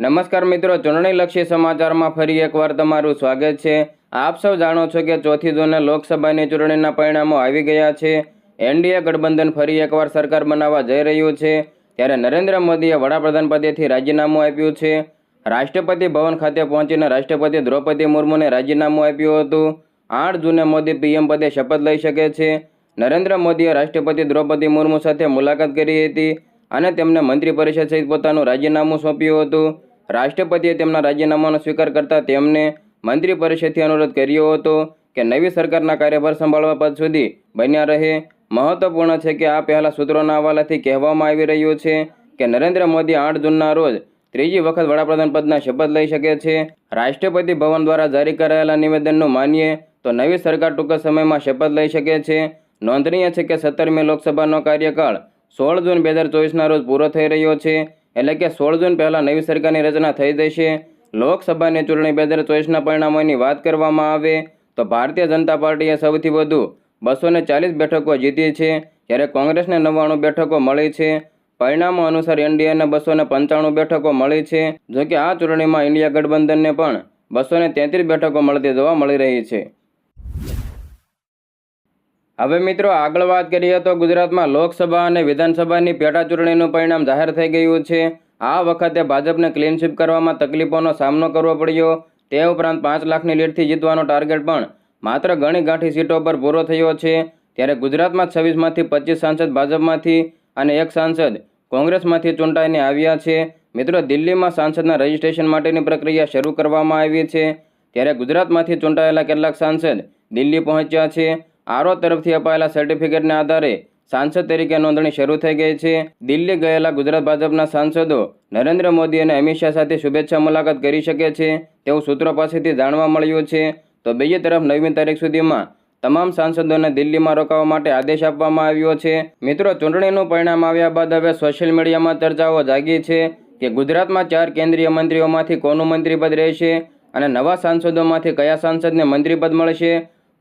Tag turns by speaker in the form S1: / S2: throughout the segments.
S1: નમસ્કાર મિત્રો ચૂંટણીલક્ષી સમાચારમાં ફરી એકવાર તમારું સ્વાગત છે. આપ સૌ જાણો છો કે ચોથી જૂને લોકસભાની ચૂંટણીના પરિણામો આવી ગયા છે. એનડીએ ગઠબંધન ફરી એકવાર સરકાર બનાવવા જઈ રહ્યું છે. ત્યારે નરેન્દ્ર મોદીએ વડાપ્રધાન પદેથી રાજીનામું આપ્યું છે. રાષ્ટ્રપતિ ભવન ખાતે પહોંચીને રાષ્ટ્રપતિ દ્રૌપદી મુર્મુને રાજીનામું આપ્યું હતું. આઠ જૂને મોદી પીએમ પદે શપથ લઈ શકે છે. નરેન્દ્ર મોદીએ રાષ્ટ્રપતિ દ્રૌપદી મુર્મુ સાથે મુલાકાત કરી હતી અને તેમને મંત્રી પરિષદ સહિત પોતાનું રાજીનામું સોંપ્યું હતું. રાષ્ટ્રપતિએ તેમના રાજીનામાનો સ્વીકાર કરતા તેમને મંત્રી પરિષદથી અનુરોધ કર્યો હતો કે નવી સરકારના કાર્યભાર સંભાળવા પદ સુધી બન્યા રહે. મહત્વપૂર્ણ છે કે આ પહેલા સૂત્રોના હવાલાથી કહેવામાં આવી રહ્યું છે કે નરેન્દ્ર મોદી આઠ જૂનના રોજ ત્રીજી વખત વડાપ્રધાન પદના શપથ લઈ શકે છે. રાષ્ટ્રપતિ ભવન દ્વારા જારી કરાયેલા નિવેદનનું માનીએ તો નવી સરકાર ટૂંક સમયમાં શપથ લઈ શકે છે. નોંધનીય છે કે સત્તરમી લોકસભાનો કાર્યકાળ સોળ જૂન બે હજાર ચોવીસના રોજ પૂરો થઈ રહ્યો છે. એટલે કે સોળ જૂન પહેલાં નવી સરકારની રચના થઈ જશે. લોકસભાની ચૂંટણી બે હજાર ચોવીસના પરિણામોની વાત કરવામાં આવે તો ભારતીય જનતા પાર્ટીએ સૌથી વધુ બસો ચાલીસ બેઠકો જીતી છે. જ્યારે કોંગ્રેસને નવ્વાણું બેઠકો મળી છે. પરિણામો અનુસાર એનડીએને બસો પંચાણું બેઠકો મળી છે. જોકે આ ચૂંટણીમાં ઇન્ડિયા ગઠબંધનને પણ બસો તેત્રીસ બેઠકો મળતી જોવા મળી રહી છે. હવે મિત્રો, આગળ વાત કરીએ તો ગુજરાતમાં લોકસભા અને વિધાનસભાની પેટા ચૂંટણીનું પરિણામ જાહેર થઈ ગયું છે. આ વખતે ભાજપને ક્લીનશીપ કરવામાં તકલીફોનો સામનો કરવો પડ્યો. તે ઉપરાંત પાંચ લાખની લીડથી જીતવાનો ટાર્ગેટ પણ માત્ર ઘણી ગાંઠી સીટો પર પૂરો થયો છે. ત્યારે ગુજરાતમાં છવ્વીસમાંથી પચીસ સાંસદ ભાજપમાંથી અને એક સાંસદ કોંગ્રેસમાંથી ચૂંટાઈને આવ્યા છે. મિત્રો, દિલ્હીમાં સાંસદના રજિસ્ટ્રેશન માટેની પ્રક્રિયા શરૂ કરવામાં આવી છે. ત્યારે ગુજરાતમાંથી ચૂંટાયેલા કેટલાક સાંસદ દિલ્હી પહોંચ્યા છે. આરો તરફથી અપાયેલા સર્ટિફિકેટના આધારે સાંસદ તરીકે નોંધણી શરૂ થઈ ગઈ છે. દિલ્હી ગયેલા ગુજરાત ભાજપના સાંસદો નરેન્દ્ર મોદી અને અમિત શાહ સાથે શુભેચ્છા મુલાકાત કરી શકે છે. તેવું સૂત્રો પાસેથી જાણવા મળ્યું છે. તો બીજી તરફ નવમી તારીખ સુધીમાં તમામ સાંસદોને દિલ્હીમાં રોકાવા માટે આદેશ આપવામાં આવ્યો છે. મિત્રો, ચૂંટણીનું પરિણામ આવ્યા બાદ હવે સોશિયલ મીડિયામાં ચર્ચાઓ જાગી છે કે ગુજરાતમાં ચાર કેન્દ્રીય મંત્રીઓમાંથી કોનું મંત્રીપદ રહેશે અને નવા સાંસદોમાંથી કયા સાંસદને મંત્રીપદ મળશે?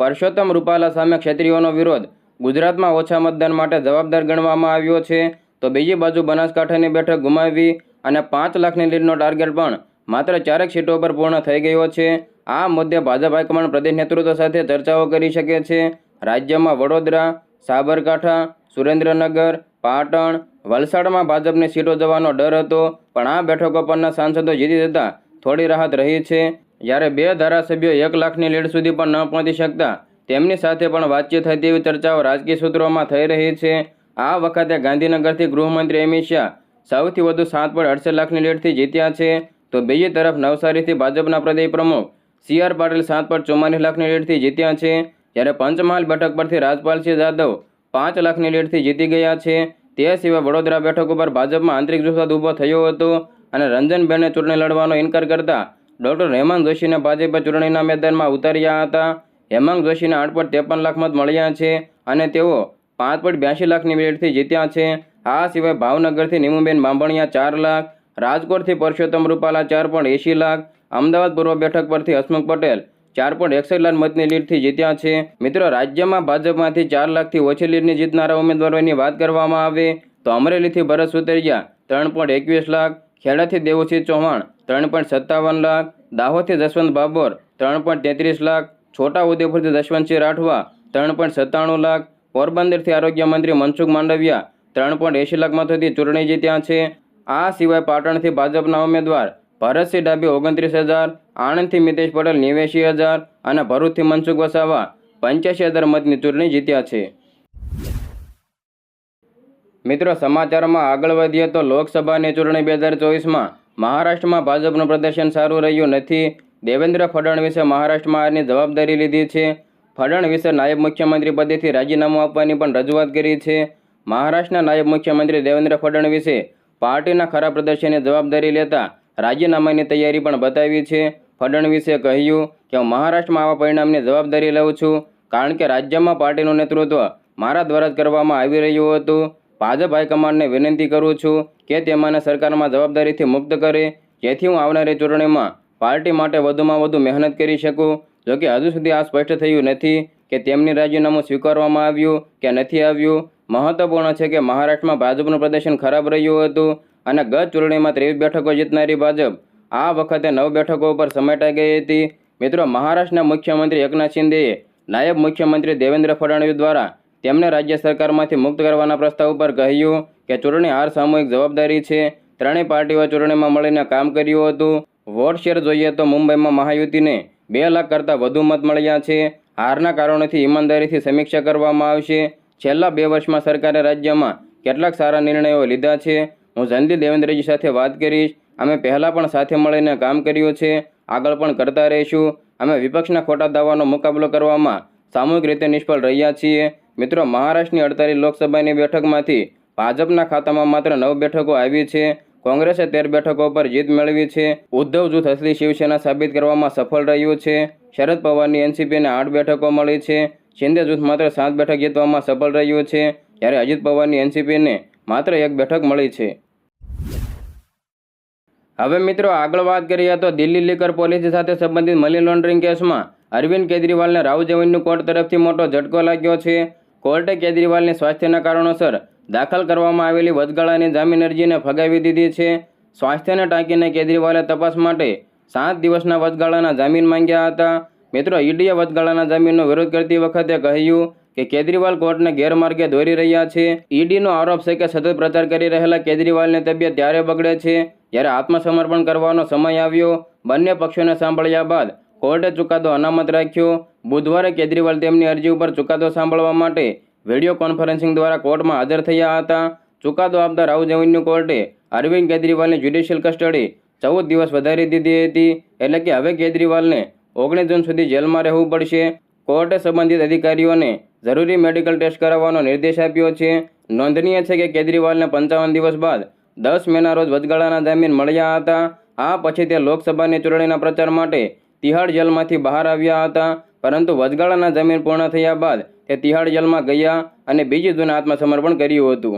S1: પરસોત્તમ રૂપાલા સામે ક્ષત્રિયોનો વિરોધ ગુજરાતમાં ઓછા મતદાન માટે જવાબદાર ગણવામાં આવ્યો છે. તો બીજી બાજુ બનાસકાંઠાની બેઠક ગુમાવી અને પાંચ લાખની લીડનો ટાર્ગેટ પણ માત્ર ચારેક સીટો પર પૂર્ણ થઈ ગયો છે. આ મુદ્દે ભાજપ હાઈકમાન્ડ પ્રદેશ નેતૃત્વ સાથે ચર્ચાઓ કરી શકે છે. રાજ્યમાં વડોદરા, સાબરકાંઠા, સુરેન્દ્રનગર, પાટણ, વલસાડમાં ભાજપની સીટો જવાનો ડર હતો. પણ આ બેઠકો પરના સાંસદો જીતી જતાં થોડી રાહત રહી છે. જ્યારે બે ધારાસભ્યો એક લાખની લીડ સુધી પણ ન પહોંચી શકતા, તેમની સાથે પણ વાતચીત થઈ તેવી ચર્ચાઓ રાજકીય સૂત્રોમાં થઈ રહી છે. આ વખતે ગાંધીનગરથી ગૃહમંત્રી અમિત શાહ સૌથી વધુ સાત પોઈન્ટ અડસઠ લાખની લીડથી જીત્યા છે. તો બીજી તરફ નવસારીથી ભાજપના પ્રદેશ પ્રમુખ સી આર પાટીલ સાત પોઈન્ટ ચુમ્માલીસ લાખની લીડથી જીત્યા છે. જ્યારે પંચમહાલ બેઠક પરથી રાજપાલસિંહ જાદવ પાંચ લાખની લીડથી જીતી ગયા છે. તે સિવાય વડોદરા બેઠક ઉપર ભાજપમાં આંતરિક જુસાદ ઊભો થયો હતો અને રંજનબેને ચૂંટણી લડવાનો ઇનકાર કરતા ડોક્ટર હેમાંગ જોશીને ભાજપે ચૂંટણીના મેદાનમાં ઉતાર્યા હતા. હેમાંગ જોશીને આઠ પોઈન્ટ ત્રેપન લાખ મત મળ્યા છે અને તેઓ પાંચ પોઈન્ટ બ્યાસી લાખની લીડથી જીત્યા છે. આ સિવાય ભાવનગરથી નીમુબેન બાંભણિયા ચાર લાખ, રાજકોટથી પરસોત્તમ રૂપાલા ચાર પોઈન્ટ એંશી લાખ, અમદાવાદ પૂર્વ બેઠક પરથી હસમુખ પટેલ ચાર પોઈન્ટ એકસઠ લાખ મતની લીડથી જીત્યા છે. મિત્રો, રાજ્યમાં ભાજપમાંથી ચાર લાખથી ઓછી લીડની જીતનારા ઉમેદવારોની વાત કરવામાં આવે તો અમરેલીથી ભરત સુતરિયા ત્રણ પોઈન્ટ એકવીસ લાખ, ખેડાથી દેવુસિંહ ચૌહાણ ત્રણ પોઈન્ટ સત્તાવન લાખ, દાહોદથી જસવંત બાબર ત્રણ પોઈન્ટ તેત્રીસ લાખ છોટા ઉદેપુરથી જશવંતસિંહ રાઠવા ત્રણ પોઈન્ટ સત્તાણું લાખ, પોરબંદરથી આરોગ્ય મંત્રી મનસુખ માંડવિયા ત્રણ પોઈન્ટ એંશી લાખ મતોથી ચૂંટણી જીત્યા છે. આ સિવાય પાટણથી ભાજપના ઉમેદવાર ભરતસિંહ ડાબી ઓગણત્રીસ હજાર, આણંદથી મિતેશ પટેલ નેવ્યાસી હજાર અને ભરૂચથી મનસુખ વસાવા પંચ્યાસી હજાર મતની ચૂંટણી જીત્યા છે. મિત્રો, સમાચારમાં આગળ વધીએ તો લોકસભાની ચૂંટણી બે હજાર ચોવીસમાં મહારાષ્ટ્રમાં ભાજપનું પ્રદર્શન સારું રહ્યું નથી. દેવેન્દ્ર ફડણવીસે મહારાષ્ટ્રમાં આની જવાબદારી લીધી છે. ફડણવીસે નાયબ મુખ્યમંત્રી પદેથી રાજીનામું આપવાની પણ રજૂઆત કરી છે. મહારાષ્ટ્રના નાયબ મુખ્યમંત્રી દેવેન્દ્ર ફડણવીસે પાર્ટીના ખરાબ પ્રદર્શનની જવાબદારી લેતા રાજીનામાની તૈયારી પણ બતાવી છે. ફડણવીસે કહ્યું કે, હું મહારાષ્ટ્રમાં આવા પરિણામની જવાબદારી લઉં છું. કારણ કે રાજ્યમાં પાર્ટીનું નેતૃત્વ મારા દ્વારા જ કરવામાં આવી રહ્યું હતું. ભાજપ હાઈકમાન્ડને વિનંતી કરું છું કે તેમાંને સરકારમાં જવાબદારીથી મુક્ત કરે, જેથી હું આવનારી ચૂંટણીમાં પાર્ટી માટે વધુમાં વધુ મહેનત કરી શકું. જોકે હજુ સુધી આ સ્પષ્ટ થયું નથી કે તેમની રાજીનામું સ્વીકારવામાં આવ્યું કે નથી આવ્યું. મહત્વપૂર્ણ છે કે મહારાષ્ટ્રમાં ભાજપનું પ્રદર્શન ખરાબ રહ્યું હતું અને ગત ચૂંટણીમાં ત્રેવીસ બેઠકો જીતનારી ભાજપ આ વખતે નવ બેઠકો ઉપર સમેટાઈ ગઈ હતી. મિત્રો, મહારાષ્ટ્રના મુખ્યમંત્રી એકનાથ શિંદેએ નાયબ મુખ્યમંત્રી દેવેન્દ્ર ફડણવીસ દ્વારા તેમને રાજ્ય સરકારમાંથી મુક્ત કરવાના પ્રસ્તાવ ઉપર કહ્યું કે ચૂંટણી હાર સામૂહિક જવાબદારી છે. ત્રણેય પાર્ટીઓ ચૂંટણીમાં મળીને કામ કર્યું હતું. વોટ શેર જોઈએ તો મુંબઈમાં મહાયુતિને બે લાખ કરતાં વધુ મત મળ્યા છે. હારના કારણોથી ઈમાનદારીથી સમીક્ષા કરવામાં આવશે. છેલ્લા બે વર્ષમાં સરકારે રાજ્યમાં કેટલાક સારા નિર્ણયો લીધા છે. હું જલ્દી દેવેન્દ્રજી સાથે વાત કરીશ. અમે પહેલાં પણ સાથે મળીને કામ કર્યું છે. આગળ પણ કરતા રહીશું. અમે વિપક્ષના ખોટા દાવાનો મુકાબલો કરવામાં સામૂહિક રીતે નિષ્ફળ રહ્યા છીએ. મિત્રો, મહારાષ્ટ્રની અડતાલીસ લોકસભાની બેઠકમાંથી ભાજપના ખાતામાં માત્ર નવ બેઠકો આવી છે. કોંગ્રેસે તેર બેઠકો પર જીત મેળવી છે. ઉદ્ધવ જૂથ અસલી શિવસેના સાબિત કરવામાં સફળ રહ્યું છે. શરદ પવારની એનસીપીને આઠ બેઠકો મળી છે. શિંદે જૂથ માત્ર સાત બેઠક જીતવામાં સફળ રહ્યું છે જ્યારે અજીત પવારની એનસીપીને માત્ર એક બેઠક મળી છે. હવે મિત્રો, આગળ વાત કરીએ તો દિલ્હી લીકર પોલિસી સાથે સંબંધિત મની લોન્ડરિંગ કેસમાં અરવિંદ કેજરીવાલને રાવ જૈનની કોર્ટ તરફથી મોટો ઝટકો લાગ્યો છે. કોર્ટે કેજરીવાલની સ્વાસ્થ્યના કારણોસર દાખલ કરવામાં આવેલી વચગાળાની જામીન અરજીને ફગાવી દીધી છે. સ્વાસ્થ્યને ટાંકીને કેજરીવાલે તપાસ માટે સાત દિવસના વચગાળાના જામીન માંગ્યા હતા. મિત્રો, ઈડીએ વચગાળાના જામીનનો વિરોધ કરતી વખતે કહ્યું કે કેજરીવાલ કોર્ટને ગેરમાર્ગે દોરી રહ્યા છે. ઈડીનો આરોપ છે કે સતત પ્રચાર કરી રહેલા કેજરીવાલની તબિયત ત્યારે બગડે છે જ્યારે આત્મસમર્પણ કરવાનો સમય આવ્યો. બંને પક્ષોને સાંભળ્યા બાદ કોર્ટે ચુકાદો અનામત રાખ્યો. બુધવારે કેજરીવાલ તેમની અરજી ઉપર ચુકાદો સાંભળવા માટે વીડિયો કોન્ફરન્સિંગ દ્વારા કોર્ટમાં હાજર થયા હતા. ચુકાદો આપતા રાહુલ જૈનની કોર્ટે અરવિંદ કેજરીવાલની જ્યુડિશિયલ કસ્ટડી ચૌદ દિવસ વધારી દીધી હતી, એટલે કે હવે કેજરીવાલને ઓગણીસ જૂન સુધી જેલમાં રહેવું પડશે. કોર્ટે સંબંધિત અધિકારીઓને જરૂરી મેડિકલ ટેસ્ટ કરાવવાનો નિર્દેશ આપ્યો છે. નોંધનીય છે કે કેજરીવાલને પંચાવન દિવસ બાદ દસ મેના રોજ વચગાળાના જામીન મળ્યા હતા. આ પછી તે લોકસભાની ચૂંટણીના પ્રચાર માટે તિહાડ જેલમાંથી બહાર આવ્યા હતા. પરંતુ વચગાળાના જામીન પૂર્ણ થયા બાદ તે તિહાડ જેલમાં ગયા અને બીજી જૂને આત્મસમર્પણ કર્યું હતું.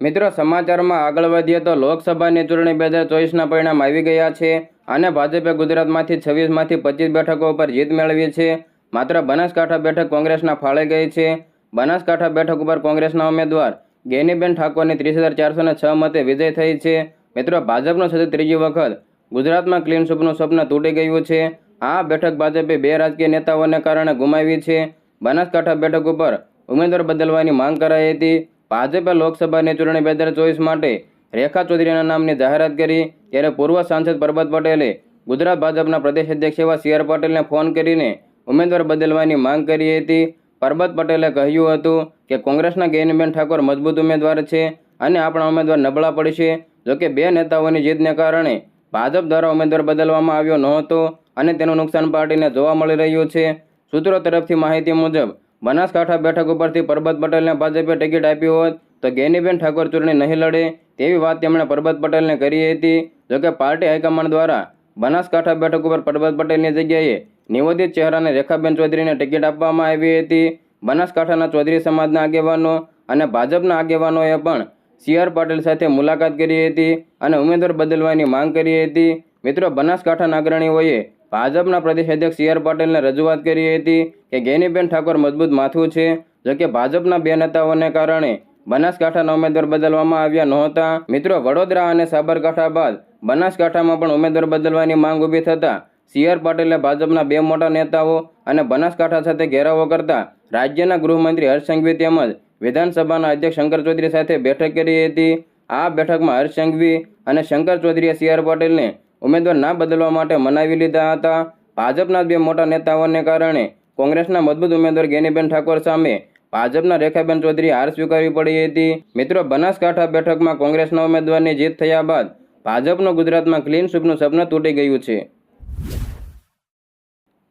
S1: મિત્રો, સમાચારમાં આગળ વધીએ તો લોકસભાની ચૂંટણી બે હજાર ચોવીસના પરિણામ આવી ગયા છે અને ભાજપે ગુજરાતમાંથી છવ્વીસમાંથી પચીસ બેઠકો ઉપર જીત મેળવી છે. માત્ર બનાસકાંઠા બેઠક કોંગ્રેસના ફાળે ગઈ છે. બનાસકાંઠા બેઠક ઉપર કોંગ્રેસના ઉમેદવાર ગેનીબેન ઠાકોરની ત્રીસ હજાર ચારસો છ મતે વિજય થઈ છે. મિત્રો, ભાજપનો સતત ત્રીજી વખત ગુજરાતમાં ક્લીન સ્વપ્નનું સ્વપ્ન તૂટી ગયું છે. આ બેઠક ભાજપે બે રાજકીય નેતાઓને કારણે ગુમાવી છે. બનાસકાંઠા બેઠક ઉપર ઉમેદવાર બદલવાની માંગ કરાઈ હતી. ભાજપે લોકસભાની ચૂંટણી બે હજાર ચોવીસ માટે રેખા ચૌધરીના નામની જાહેરાત કરી. ત્યારે પૂર્વ સાંસદ પરબત પટેલે ગુજરાત ભાજપના પ્રદેશ અધ્યક્ષ એવા સી આર પટેલને ફોન કરીને ઉમેદવાર બદલવાની માંગ કરી હતી. પરબત પટેલે કહ્યું હતું કે કોંગ્રેસના ગેનીબેન ઠાકોર મજબૂત ઉમેદવાર છે અને આપણા ઉમેદવાર નબળા પડશે. જોકે બે નેતાઓની જીતને કારણે ભાજપ દ્વારા ઉમેદવાર બદલવામાં આવ્યો નહોતો. અને તેનું નુકસાન પાર્ટીને જોવા મળી રહ્યું છે. સૂત્રો તરફથી માહિતી મુજબ, બનાસકાંઠા બેઠક ઉપરથી પરબત પટેલને ભાજપે ટિકિટ આપી હોત તો ગેનીબેન ઠાકોર ચૂંટણી નહીં લડે તેવી વાત તેમણે પરબત પટેલને કરી હતી. જોકે પાર્ટી હાઈકમાન્ડ દ્વારા બનાસકાંઠા બેઠક ઉપર પરબત પટેલની જગ્યાએ નિવેદિત ચહેરાને રેખાબેન ચૌધરીને ટિકિટ આપવામાં આવી હતી. બનાસકાંઠાના ચૌધરી સમાજના આગેવાનો અને ભાજપના આગેવાનોએ પણ સી આર પાટીલ સાથે મુલાકાત કરી હતી અને ઉમેદવાર બદલવાની માંગ કરી હતી. મિત્રો, બનાસકાંઠાના અગ્રણીઓએ ભાજપના પ્રદેશ અધ્યક્ષ સી આર પાટીલને રજૂઆત કરી હતી કે ગેનીબેન ઠાકોર મજબૂત માથું છે જોકે ભાજપના બે નેતાઓને કારણે બનાસકાંઠાના ઉમેદવાર બદલવામાં આવ્યા નહોતા. મિત્રો, વડોદરા અને સાબરકાંઠા બાદ બનાસકાંઠામાં પણ ઉમેદવાર બદલવાની માંગ ઊભી થતાં સી આર પાટીલે ભાજપના બે મોટા નેતાઓ અને બનાસકાંઠા સાથે ઘેરાવો કરતા રાજ્યના ગૃહમંત્રી હર્ષ સંઘવી તેમજ વિધાનસભાના અધ્યક્ષ શંકર ચૌધરી સાથે બેઠક કરી હતી. આ બેઠકમાં હર્ષ સંઘવી અને શંકર ચૌધરીએ સી આર પાટીલને ઉમેદવાર ના બદલવા માટે મનાવી લીધા હતા. ભાજપના બે મોટા નેતાઓને કારણે કોંગ્રેસના મજબૂત ઉમેદવાર ગેનીબેન ઠાકોર સામે ભાજપના રેખાબેન ચૌધરી હાર સ્વીકારવી પડી હતી. મિત્રો, બનાસકાંઠા બેઠકમાં કોંગ્રેસના ઉમેદવારની જીત થયા બાદ ભાજપનું ગુજરાતમાં ક્લીન સ્વીપનું સપનું તૂટી ગયું છે.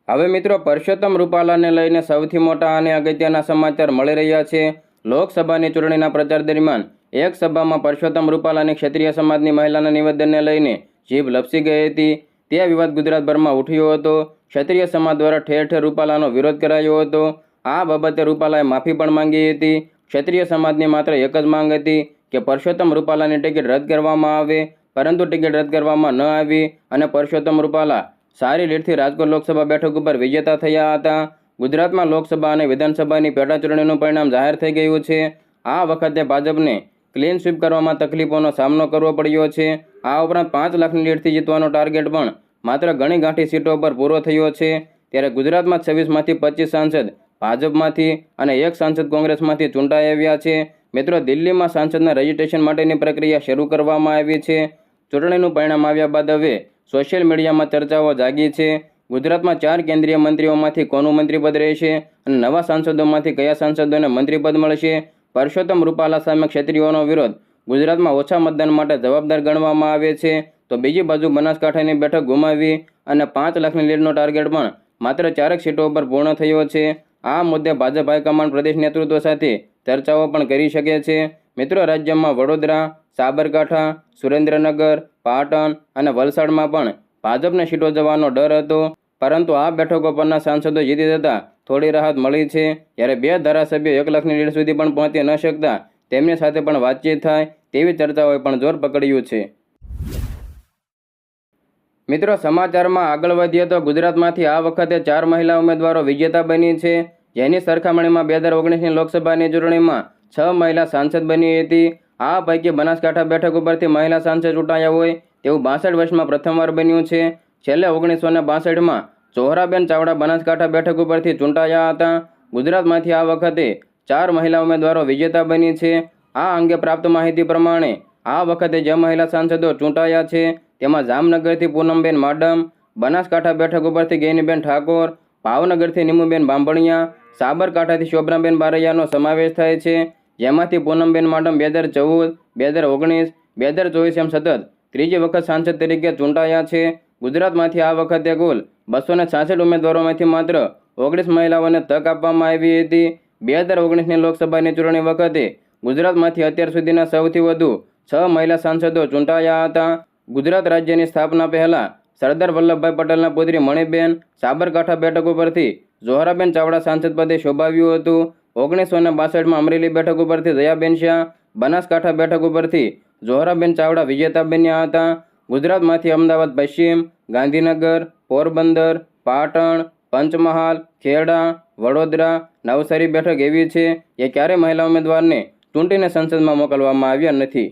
S1: હવે મિત્રો, પરસોત્તમ રૂપાલાને લઈને સૌથી મોટા અને અગત્યના સમાચાર મળી રહ્યા છે. લોકસભાની ચૂંટણીના પ્રચાર દરમિયાન એક સભામાં પરસોત્તમ રૂપાલાની ક્ષત્રિય સમાજની મહિલાના નિવેદનને લઈને જીભ લપસી ગઈ હતી. તે વિવાદ ગુજરાતભરમાં ઉઠ્યો હતો. ક્ષત્રિય સમાજ દ્વારા ઠેર ઠેર રૂપાલાનો વિરોધ કરાયો હતો. આ બાબતે રૂપાલાએ માફી પણ માંગી હતી. ક્ષત્રિય સમાજની માત્ર એક જ માંગ હતી કે પરસોત્તમ રૂપાલાની ટિકિટ રદ કરવામાં આવે, પરંતુ ટિકિટ રદ કરવામાં ન આવી અને પરસોત્તમ રૂપાલા સારી લીડથી રાજકોટ લોકસભા બેઠક ઉપર વિજેતા થયા હતા. ગુજરાતમાં લોકસભા અને વિધાનસભાની પેટાચૂંટણીનું પરિણામ જાહેર થઈ ગયું છે. આ વખતે ભાજપને ક્લીન સ્વીપ કરવામાં તકલીફોનો સામનો કરવો પડ્યો છે. આ ઉપરાંત પાંચ લાખની લીડથી જીતવાનો ટાર્ગેટ પણ માત્ર ઘણી ગાંઠી સીટો પર પૂરો થયો છે. ત્યારે ગુજરાતમાં છવ્વીસમાંથી પચીસ સાંસદ ભાજપમાંથી અને એક સાંસદ કોંગ્રેસમાંથી ચૂંટાઈ આવ્યા છે. મિત્રો, દિલ્હીમાં સાંસદના રજીસ્ટ્રેશન માટેની પ્રક્રિયા શરૂ કરવામાં આવી છે. ચૂંટણીનું પરિણામ આવ્યા બાદ હવે સોશિયલ મીડિયામાં ચર્ચાઓ જાગી છે. ગુજરાતમાં ચાર કેન્દ્રીય મંત્રીઓમાંથી કોનું મંત્રીપદ રહેશે અને નવા સાંસદોમાંથી કયા સાંસદોને મંત્રીપદ મળશે? પરસોત્તમ રૂપાલા સામે ક્ષત્રિયોનો વિરોધ ગુજરાતમાં ઓછા મતદાન માટે જવાબદાર ગણવામાં આવે છે. તો બીજી બાજુ બનાસકાંઠાની બેઠક ગુમાવી અને પાંચ લાખની લીડનો ટાર્ગેટ પણ માત્ર ચારેક સીટો પર પૂર્ણ થયો છે. આ મુદ્દે ભાજપ હાઈકમાન્ડ પ્રદેશ નેતૃત્વ સાથે ચર્ચાઓ પણ કરી શકે છે. મિત્રો, રાજ્યમાં વડોદરા, સાબરકાંઠા, સુરેન્દ્રનગર, પાટણ અને વલસાડમાં પણ ભાજપને સીટો જવાનો ડર હતો. પરંતુ આ બેઠકો પરના સાંસદો જીતી જતા થોડી રાહત મળી છે. જ્યારે બે ધારાસભ્યો એક લાખની લીડ સુધી પણ પહોંચી ન શકતા તેમની સાથે પણ વાતચીત થાય તેવી ચર્ચાઓએ પણ જોર પકડ્યું છે. મિત્રો, સમાચારમાં આગળ વધીએ તો ગુજરાતમાંથી આ વખતે ચાર મહિલા ઉમેદવારો વિજેતા બની છે. જેની સરખામણીમાં બે હજાર ઓગણીસની લોકસભાની ચૂંટણીમાં છ મહિલા સાંસદ બની હતી. આ પૈકી બનાસકાંઠા બેઠક ઉપરથી મહિલા સાંસદ ચૂંટાયા હોય તેવું બાસઠ વર્ષમાં પ્રથમવાર બન્યું છે. છેલ્લે ઓગણીસો ને બાસઠમાં ચોહરાબેન ચાવડા બનાસકાંઠા બેઠક ઉપરથી ચૂંટાયા હતા. ગુજરાતમાંથી આ વખતે ચાર મહિલા ઉમેદવારો વિજેતા બની છે. આ અંગે પ્રાપ્ત માહિતી પ્રમાણે આ વખતે જે મહિલા સાંસદો ચૂંટાયા છે, તેમાં જામનગરથી પૂનમબેન માડમ, બનાસકાંઠા બેઠક ઉપરથી ગેનીબેન ઠાકોર, ભાવનગરથી નીમુબેન બાંભણિયા, સાબરકાંઠાથી શોભનાબેન બારૈયાનો સમાવેશ થાય છે. જેમાંથી પૂનમબેન માડમ બે હજાર ચૌદ બે હજાર ઓગણીસ બે હજાર ચોવીસ એમ સતત ત્રીજી વખત સાંસદ તરીકે ચૂંટાયા છે. ગુજરાતમાંથી આ વખતે કુલ બસો ને છાસઠ ઉમેદવારોમાંથી માત્ર ઓગણીસ મહિલાઓને તક આપવામાં આવી હતી. બે હજાર ઓગણીસની લોકસભાની ચૂંટણી વખતે ગુજરાતમાંથી અત્યાર સુધીના સૌથી વધુ છ મહિલા સાંસદો ચૂંટાયા હતા. ગુજરાત રાજ્યની સ્થાપના પહેલાં સરદાર વલ્લભભાઈ પટેલના પુત્રી મણિબેન, સાબરકાંઠા બેઠક ઉપરથી જોહરાબેન ચાવડા સાંસદ પદે શોભાવ્યું હતું. ઓગણીસો ને બાસઠમાં અમરેલી બેઠક ઉપરથી દયાબેન શાહ, બનાસકાંઠા બેઠક ઉપરથી જોહરાબેન ચાવડા વિજેતા બન્યા હતા. ગુજરાતમાંથી અમદાવાદ પશ્ચિમ, ગાંધીનગર, પોરબંદર, પાટણ, પંચમહાલ, ખેડા, વડોદરા નવસારી બેઠક એવી છે કે ક્યારે મહિલા ઉમેદવારને ચૂંટીને સંસદમાં મોકલવામાં આવ્યા નથી.